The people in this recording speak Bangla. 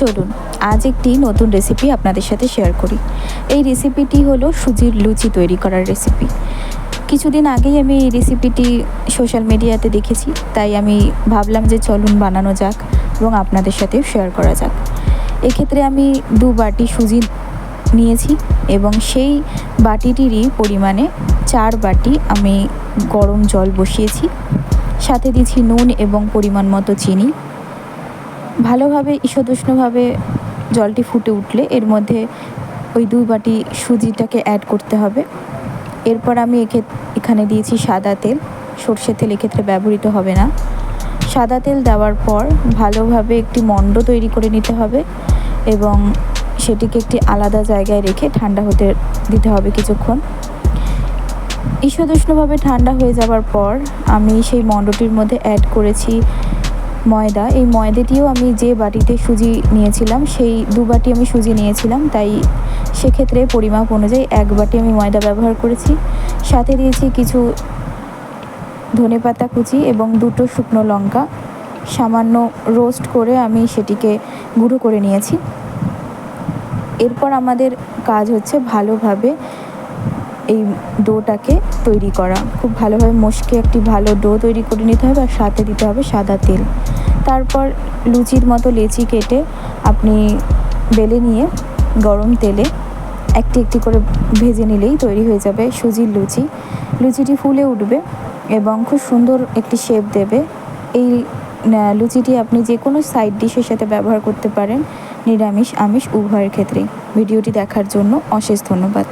চলুন, আজ একটি নতুন রেসিপি আপনাদের সাথে শেয়ার করি। এই রেসিপিটি হলো সুজির লুচি তৈরি করার রেসিপি কিছুদিন আগেই আমি এই রেসিপিটি সোশ্যাল মিডিয়াতে দেখেছি, তাই আমি ভাবলাম যে চলুন বানানো যাক এবং আপনাদের সাথেও শেয়ার করা যাক। এক্ষেত্রে আমি দু বাটি সুজি নিয়েছি এবং সেই বাটিটিরই পরিমাণে চার বাটি আমি গরম জল বসিয়েছি। সাথে দিচ্ছি নুন এবং পরিমাণ মতো চিনি। ভালোভাবে ঈষদুষ্ণভাবে জলটি ফুটে উঠলে এর মধ্যে ওই দুই বাটি সুজিটাকে অ্যাড করতে হবে। এরপর আমি এক্ষে এখানে দিয়েছি সাদা তেল। সর্ষের তেল এক্ষেত্রে ব্যবহৃত হবে না। সাদা তেল দেওয়ার পর ভালোভাবে একটি মণ্ড তৈরি করে নিতে হবে এবং সেটিকে একটি আলাদা জায়গায় রেখে ঠান্ডা হতে, দিতে হবে কিছুক্ষণ। ঈষদুষ্ণভাবে ঠান্ডা হয়ে যাওয়ার পর আমি সেই মণ্ডটির মধ্যে অ্যাড করেছি ময়দা। এই ময়দাটিও আমি যে বাটিতে সুজি নিয়েছিলাম, সেই দু বাটি আমি সুজি নিয়েছিলাম। তাই সেক্ষেত্রে পরিমাপ অনুযায়ী এক বাটি আমি ময়দা ব্যবহার করেছি। সাথে দিয়েছি কিছু ধনেপাতা কুচি এবং দুটো শুকনো লঙ্কা। সামান্য রোস্ট করে আমি সেটিকে গুঁড়ো করে নিয়েছি। এরপর আমাদের কাজ হচ্ছে ভালোভাবে এই ডোটাকে তৈরি করা। খুব ভালোভাবে মশকে একটি ভালো ডো তৈরি করে নিতে হবে আর সাথে দিতে হবে সাদা তেল। তারপর লুচির মতো লেচি কেটে আপনি বেলে নিয়ে গরম তেলে একটি একটি করে ভেজে নিলেই তৈরি হয়ে যাবে সুজির লুচি। লুচিটি ফুলে উঠবে এবং খুব সুন্দর একটি শেপ দেবে। এই লুচিটি আপনি যে কোনো সাইড ডিশের সাথে ব্যবহার করতে পারেন। নিরামিষ, আমিষ, উভয়ের ক্ষেত্রেই। ভিডিওটি দেখার জন্য অশেষ ধন্যবাদ।